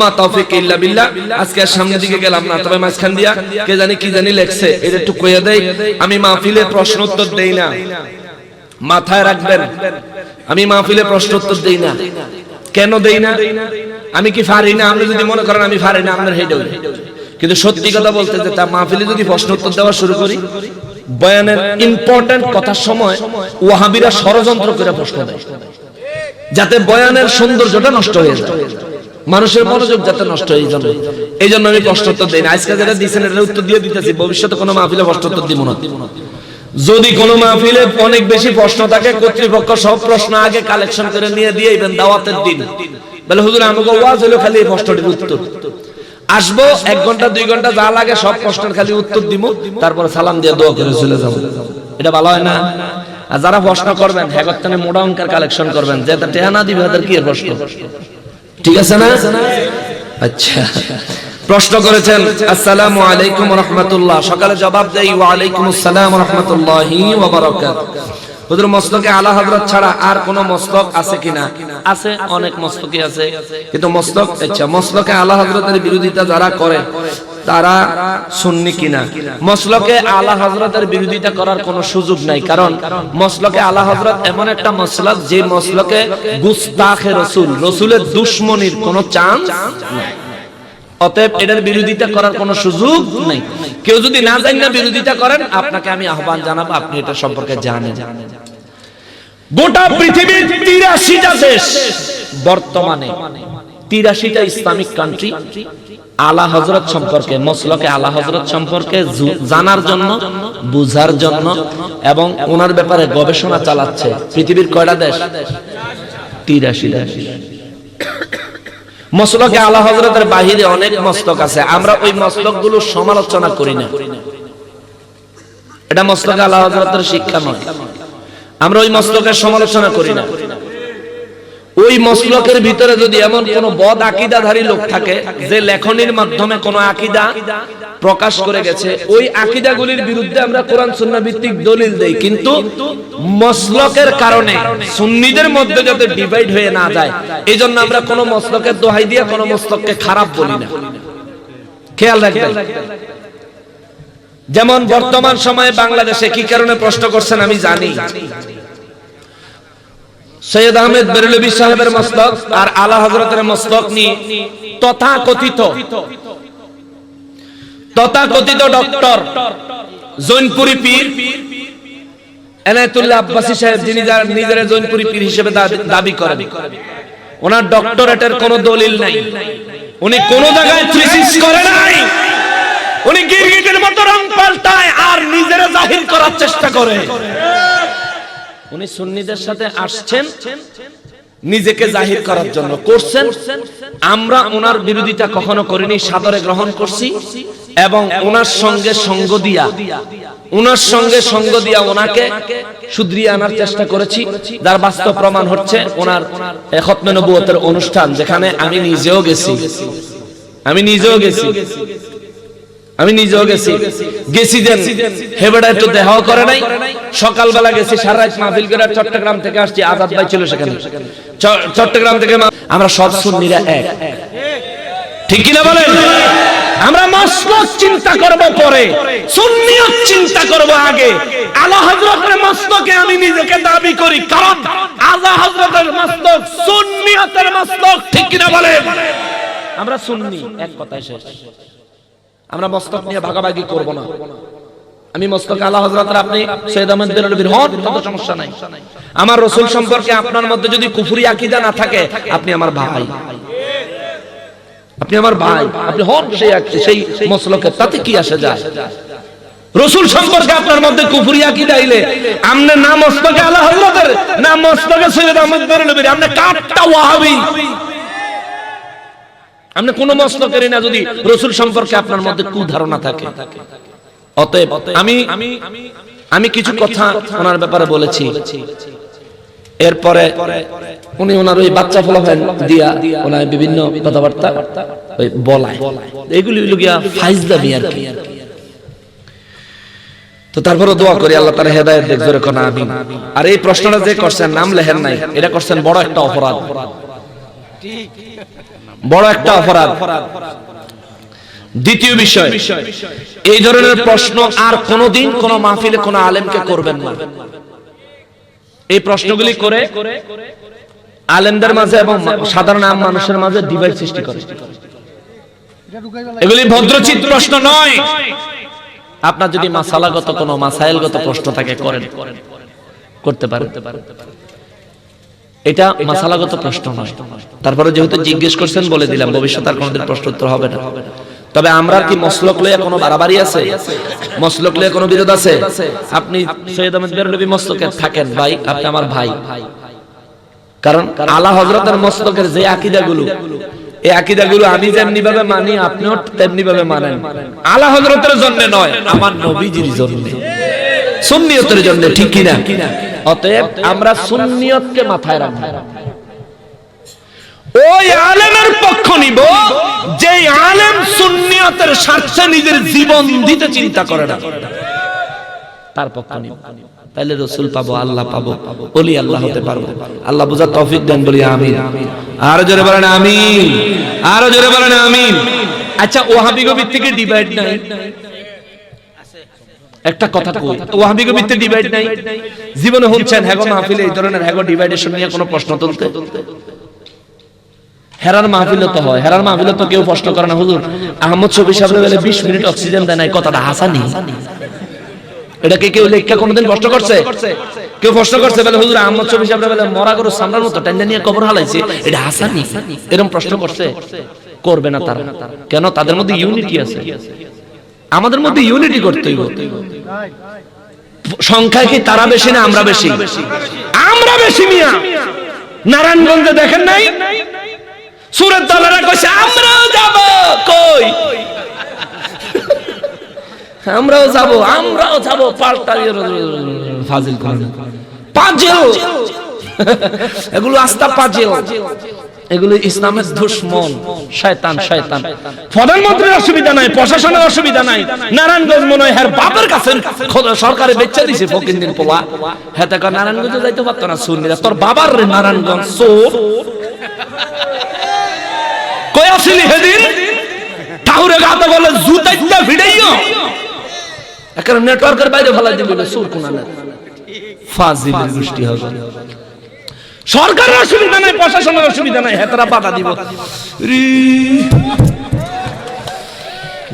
মা আমি কি না? আপনি যদি মনে করেন আমি না, আপনার হেডে কিন্তু সত্যি কথা বলতে যে তা মাহফিলে যদি প্রশ্ন উত্তর দেওয়া শুরু করি, বয়ানের ইম্পর্টেন্ট কথার সময় ওয়াহাবিরা ষড়যন্ত্র করে প্রশ্ন দেয়। যাতে বয়ানের সৌন্দর্যটা নষ্ট হয়ে যায়। মানুষের মনোযোগ যাতে নষ্ট হয়ে জন্য। এই জন্য আমি প্রশ্ন উত্তর দিই না। আজকে যেটা দিয়েছেন এটা উত্তর দিয়ে দিতেছি। ভবিষ্যতে কোনো মাহফিলে প্রশ্ন উত্তর দিব না। যদি কোনো মাহফিলে অনেক বেশি প্রশ্ন থাকে, কর্তৃপক্ষ সব প্রশ্ন আগে কালেকশন করে নিয়ে দিয়ে ইবেন দাওয়াতের দিন। বলে, হুজুর, আমাকে ওয়াজ হলো খালি এই প্রশ্নটির উত্তর। আসব, এক ঘণ্টা, দুই ঘণ্টা, যা লাগে সব প্রশ্নের খালি উত্তর দিব তারপরে সালাম দিয়ে দোয়া করে চলে যাব। এটা ভালো হয় না? আর যারা প্রশ্ন করবেন হ্যাগত্তানে মোটা অঙ্কের কালেকশন করবেন। যে টেহা না দিবে, তাদের কি প্রশ্ন? ঠিক আছে না? আচ্ছা। প্রশ্ন করেছেন আসসালামু আলাইকুম রহমতুল্লাহ। সকালে জবাব দেই ওয়ালাইকুম আসসালাম রহমতুল্লাহি ওয়া বারাকাত হুজুর মস্তকে আলা হযরত ছাড়া আর কোন মস্তক আছে কিনা? আছে অনেক মস্তকই আছে। কিন্তু মস্তক আচ্ছা মস্তকে আলা হযরতের বিরোধিতা যারা করে তারা সুন্নি কিনা? মসলকে আলা হজরতের বিরোধিতা করার কোনো সুযোগ নাই। কারণ মসলকে আলা হজরত এমন একটা মসলক যে মসলকে গুস্তাখে রসুল, রসুলের দুশ্মনির কোনো চান্স নাই। অতএব এটার বিরোধিতা করার কোনো সুযোগ নেই। কেউ যদি না জানি না বিরোধিতা করেন, আপনাকে আমি আহ্বান জানাব, আপনি এটা সম্পর্কে জানেন। গোটা পৃথিবীর তিরাশিটা দেশ বর্তমানে তিরাশিটা ইসলামিক কান্ট্রি আলা হজরত সম্পর্কে, মসলকে আলা হজরত সম্পর্কে জানার জন্য, বুঝার জন্য এবং ওনার ব্যাপারে গবেষণা চালাচ্ছে। পৃথিবীর কয়টা দেশ? তিরাশি দেশ মসলকে আলা হজরতের বাহিরে অনেক মস্তক আছে। আমরা ওই মস্তকগুলো সমালোচনা করি না। এটা মস্তকে আলা হজরতের শিক্ষা নয়। আমরা ওই মস্তকের সমালোচনা করি না। ওই মসলকের ভিতরে যদি এমন কোন বদ আকিদাধারী লোক থাকে, যে লেখনির মাধ্যমে কোন আকিদা প্রকাশ করে গেছে, ওই আকিদাগুলির বিরুদ্ধে আমরা কোরআন সুন্নাহ ভিত্তিক দলিল দেই। কিন্তু মসলকের কারণে সুন্নিদের মধ্যে যাতে ডিভাইড হয়ে না যায় এই জন্য আমরা কোন মসলকের দোহাই দিয়ে কোন মসলককে খারাপ বলি না। খেয়াল রাখবেন। যেমন বর্তমান সময়ে বাংলাদেশে কি কারণে প্রশ্ন করছেন আমি জানি। সৈয়দ আহমেদ বেরলবি সাহেবের মস্তক আর আলা হজরতের মস্তক নিয়ে তথাকথিত তথাকথিত ডক্টর জৈনপুরি পীর, এনায়তুল্লাহ আব্বাসী সাহেব যিনি নিজের জৈনপুরি পীর হিসেবে দাবি- করেন, ওনার ডক্টরেটের কোনো দলিল নাই। উনি কোন জায়গায় থ্রিসিস করে নাই। উনি গিরগিটের মতো রং পাল্টায় আর নিজের জাহির করার চেষ্টা করে। উনি সুন্নিদের সাথে আসছেন নিজেকে জাহির করার জন্য করছেন। আমরা ওনার বিরোধিতা কখনো করিনি সাদরে গ্রহণ করছি এবং ওনার সঙ্গে সঙ্গ দিয়া ওনার সঙ্গে সঙ্গ দিয়া ওনাকে শুধরিয়ে আনার চেষ্টা করেছি। যার বাস্তব প্রমাণ হচ্ছে ওনার খতমে নবুয়তের অনুষ্ঠান যেখানে আমি নিজেও গেছি। আমি নিজেও গেছি। আমি নিজেও গেছি। গেছি। দেন হেবেটা একটু দেহাও করে নাই। সকালবেলা গেছি সারা রাত মাহফিল করে চট্টগ্রাম থেকে আসছি আজাদ ভাই ছিল সেখানে। চট্টগ্রাম থেকে আমরা সব সুন্নিরা এক। ঠিক কিনা বলেন? আমরা মসলক চিন্তা করব পরে। সুন্নিয়ত চিন্তা করব আগে। আলা হযরতের মস্তকে আমি নিজেকে দাবি করি। কারণ আলা হযরতের মস্তক সুন্নিয়তের মস্তক ঠিক কিনা বলেন? আমরা সুন্নি এক কথায় শেষ। আমরা মস্তক নিয়ে ভাগাভাগি করব না। আমি মস্তক আল্লাহ হজরতের আপনি সৈয়দ আহমদ বেরলবীর হন কোনো সমস্যা নাই। আমার রসুল সম্পর্কে আপনার মধ্যে যদি কুফুরি আকিদা না থাকে, আপনি আমার ভাই। আপনি আমার ভাই, আপনি হন সেই সেই মসলকে, তাতে কি আসে যায়? রসুল সম্পর্কে আপনার মধ্যে কুফুরি আকিদা আইলে আমনে না মস্তকে আল্লাহ হজরতের না মস্তকে সৈয়দ আহমদ বেরলবীর আপনি কাটটা ওয়াহাবি। আপনি কোন মস্তকেরই না যদি রসুল সম্পর্কে আপনার মধ্যে কুধারণা থাকে। অতএব আমি আমি কিছু কথা ওনার ব্যাপারে বলেছি। এরপরে উনি ওনার ওই বাচ্চা ফলাফল দিয়া ওনার বিভিন্ন কথাবার্তা ওই বলায়। এগুলি গিয়া ফাইজ দাবি আর কি। তো তারপরে দোয়া করি, আল্লাহ তার হেদায়ত দেখ, জোরে কোন, আমিন। আর এই প্রশ্নটা যে করছেন, নাম লেহেন নাই। এটা করছেন বড় একটা অপরাধ। বড় একটা অপরাধ। দ্বিতীয় বিষয় এই ধরনের প্রশ্ন আর কোনোদিন কোন মাহফিলে কোন আলেমকে করবেন না। এই প্রশ্নগুলি করে আলেমদের মাঝে এবং সাধারণ আম মানুষের মাঝে ডিভাইড সৃষ্টি করে। এগুলি ভদ্রচিত প্রশ্ন নয়। আপনার যদি মাসালাগত কোন মাসাইলগত প্রশ্ন থাকে করেন। করতে পারেন। এটা মাসালাগত প্রশ্ন নয়। তারপরে যেহেতু জিজ্ঞেস করছেন বলে দিলাম ভবিষ্যতে আর কোনোদিন প্রশ্ন উত্তর হবে না। তবে আমরা কি মসলক লইয়া কোনো বাড়াবাড়ি আছে? মসলক লইয়া কোনো বিরোধ আছে? আপনি সৈয়দ আহমেদ বেরলবি মস্তকে থাকেন ভাই আপনি আমার ভাই। কারণ আলা হজরতের মস্তকের যে আকিদাগুলো এই আকিদাগুলো আমি যেমনি ভাবে মানি আপনিও তেমনি ভাবে মানেন। আলা হজরতের জন্য নয় আমার নবীজির জন্য। সুন্নিয়তের জন্য ঠিক কিনা? অতএব আমরা সুন্নিয়তকে মাথায় রাখব। ওই আলেমের পক্ষ নিব যে আলেম সুন্নিয়তের স্বার্থে নিজের জীবন দিতে চিন্তা করে না। তার পক্ষ নিব। তাহলে রসুল পাবো আল্লাহ পাবো বলি আল্লাহ হতে পারব। আল্লাহ বুঝা তৌফিক দেন বলি আমিন। আরও জোরে বলেন আমিন। আরও জোরে বলেন আমিন। আচ্ছা ওহাবি গবির থেকে ডিভাইড নাই। একটা কথা কই ওহাবি গবির ডিভাইড নাই। জীবনে শুনছেন হ্যাগো মাহফিলে এই ধরনের হ্যাগো ডিভাইডেশন নিয়ে কোনো প্রশ্ন তুলতে? হেরার মাহফিলে তো হয় হেরার মাহফিলে তো কেউ প্রশ্ন করে না। হুজুর আহমদ শফি সাহেব বলে 20 মিনিট অক্সিজেন দেয় নাই কথাটা হাসানি। এটা কে কেউ লেখা কোনোদিন প্রশ্ন করছে? কেউ প্রশ্ন করছে বলে হুজুর আহমদ শফি সাহেব বলে মরা গরু সামরার মতো টেন্ডা নিয়ে কবর হালাইছে। এটা হাসানি। এরকম প্রশ্ন করছে? করবে না তারা। কেন? তাদের মধ্যে ইউনিটি আছে। আমাদের মধ্যে ইউনিটি করতে হইব সংখ্যায় কি তারা বেশি না আমরা বেশি? আমরা বেশি। মিয়া। নারায়ণগঞ্জে দেখেন নাই? সুরের দলেরা কইছে আমরাও যাব কই? আমরাও যাব আমরাও যাব পাল্টা ফাজিল কোন পাজেল এগুলো আস্তা পাজেল এগুলো ইসলামের দুশ্মন। শয়তান শয়তান প্রধানমন্ত্রীর অসুবিধা নাই প্রশাসনের অসুবিধা নাই নারায়ণগঞ্জ মনে হয় বাপের কাছে সরকারে বেচা দিছে ফকির দিন পোলা। হ্যাঁ তা নারায়ণগঞ্জে যাইতে পারতো না সুন্নিরা। তোর বাবার রে নারায়ণগঞ্জ চোর। কই আসলি হেদিন ঠাকুরে গাতে বলে জুতাইটা ভিড়াইও। এখন নেটওয়ার্কের বাইরে ফেলাই দিবি সুর কোনা না ফাজিলের গোষ্ঠী হবে। সরকারের অসুবিধা নাই, প্রশাসনের অসুবিধা নাই, হেতারা পাতা দিব।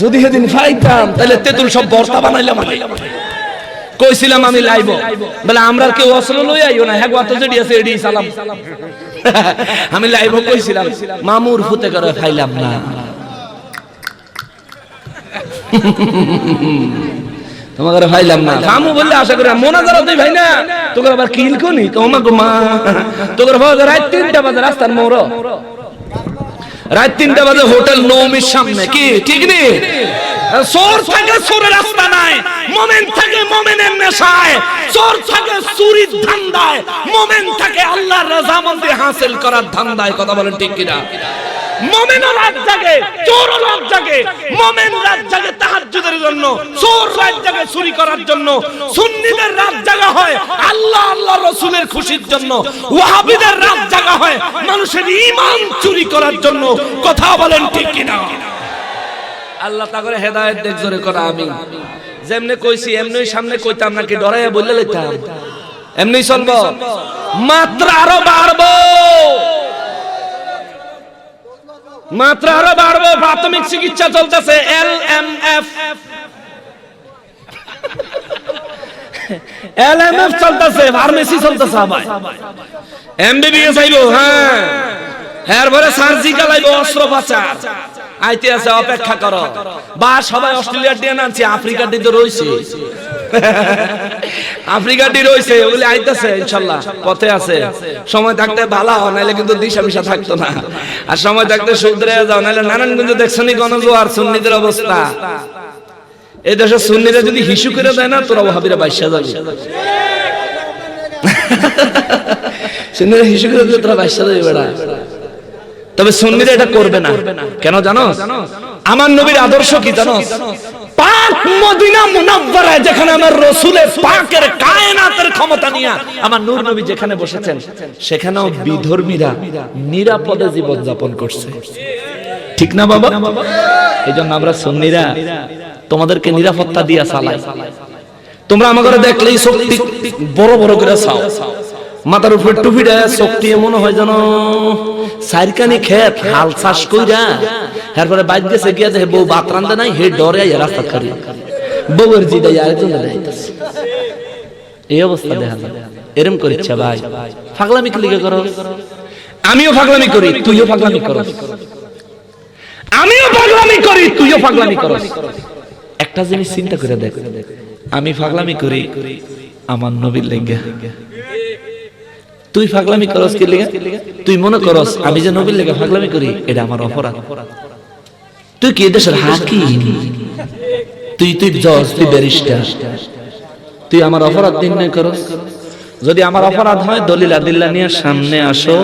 যদি সেদিন ফাইতাম, তাহলে তেতুল সব বর্তা বানাইলাম। কইছিলাম আমি লাইব। বলে, আমরা কেউ অস্ত্র লই আইও না হ্যাঁ অত যেডি আছে, এডি সালাম আমি লাইব কইছিলাম, মামুর ফুতে করে ফাইলাম না। তোমাকে ভাইলাম না। মামু বললে আশা করি মোনা যারা তুই ভাই না, তোকে আবার কিল কোনি তোমা গো মা, তোকে ভাই রাত তিনটা বাজে রাস্তার মোড়। রাত তিনটা বাজে হোটেল নৌমির সামনে, কি, ঠিক নেই চোর থাকে রাস্তা নাই, মোমেন থাকে, মোমেনের নেশায়। চোর থাকে, চুরির ধান্দায়, মোমেন থাকে, আল্লাহর রাজামন্দি হাসিল করার ধান্দায়, কথা বলেন ঠিক কিনা? মোমেন রাত জাগে চোর রাত জাগে। মোমেন রাত জাগে তাহাজ্জুদের জন্য, চোর রাত জাগে চুরি করার জন্য। সুন্নিদের রাত জাগা হয় আল্লাহ আল্লাহ রসুলের খুশির জন্য। ওয়াহাবিদের রাত জাগা হয় মানুষের ঈমান চুরি করার জন্য। কথা বলেন ঠিক কিনা? আল্লাহ তা করে হেদায়েত দেখ জোরে করা আমি যেমনে কইছি এমনি সামনে কইতাম নাকি, ডরাইয়া বললে লইতাম। এমনি চলবো মাত্রা আরও বাড়বো। মাত্রা আরও বাড়বো, প্রাথমিক চিকিৎসা চলতেছে, L M F. L M F চলতেছে, ফার্মেসি চলতেছে আবার। এমবিবিএস আইবো হ্যাঁ। এরপরে সার্জিক্যাল আইবো, অস্ত্রোপচার। আইতে আছে, অপেক্ষা করো। বা সবাই অস্ট্রেলিয়ার দিয়ে আনছি, আফ্রিকার তো রয়েছে। আফ্রিকার দিয়ে রয়েছে ওগুলি আইতেছে, ইনশাল্লাহ, পথে আছে। সময় থাকতে ভালো হয় কিন্তু দিশা মিশা থাকতো না। আর সময় থাকতে যাও দেখছনি গণজোয়ার, সুন্নিদের অবস্থা। এই দেশে সুন্নিরা যদি হিসু করে দেয় না, তোরা ওহাবিরা বাইশা যাবে। সুন্নিরা হিসু করে দিলে তোরা বাইশা যাবে বেড়া। তবে সুন্নিরা এটা করবে না। কেন জানো? আমার নবীর আদর্শ কি জানো? মদিনা মুনাব্বারায় যেখানে আমার রসুলের পাকের কায়নাতের ক্ষমতা নিয়ে আমার নূর নবী যেখানে বসেছেন, সেখানেও বিধর্মীরা নিরাপদে জীবন যাপন করছে। ঠিক না বাবা? এই জন্য আমরা সুন্নিরা তোমাদেরকে নিরাপত্তা দিয়া চালাই। তোমরা ঘরে দেখলেই শক্তি বড় বড় করে চাও। মাথার উপর টুপি দেয়, শক্তি মনে হয় যেন সাইরকানি খেত, হাল চাষ কইরা, এরপরে বাইক গেছে গিয়া দেখে বউ ভাত রান্ধে নাই, হে ডরে রাস্তা খারি বউয়ের জি দেয় আরেকজন এই অবস্থা দেখা যায় এরম করিচ্ছে ভাই। ফাগলামি লিগে করো আমিও ফাগলামি করি, তুইও ফাগলামি করস। আমিও পাগলামি করি, তুইও পাগলামি করস। একটা জিনিস চিন্তা করে দেখ। আমি পাগলামি করি, আমার নবীর লেগে। তুই পাগলামি করস কি লেগে? তুই মনে করস আমি যে নবীর লেগে পাগলামি করি এটা আমার অপরাধ। তুই কি দেশের হাকিম? তুই তুই জজ তুই ব্যারিস্টার। তুই আমার অপরাধ নির্ণয় করস। যদি আমার অপরাধ হয় দলিল আদিল্লা নিয়ে সামনে আসো।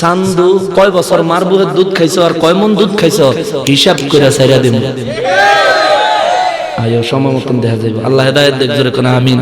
সান্দু কয় বছর মারবুহের দুধ খাইছো আর কয় মন দুধ খাইছো? হিসাব করে সাইরা দিম। আয়ো সময় মতন দেখা যাবে আল্লাহ হেদায়ত দেখ জোরে কোন আমিন।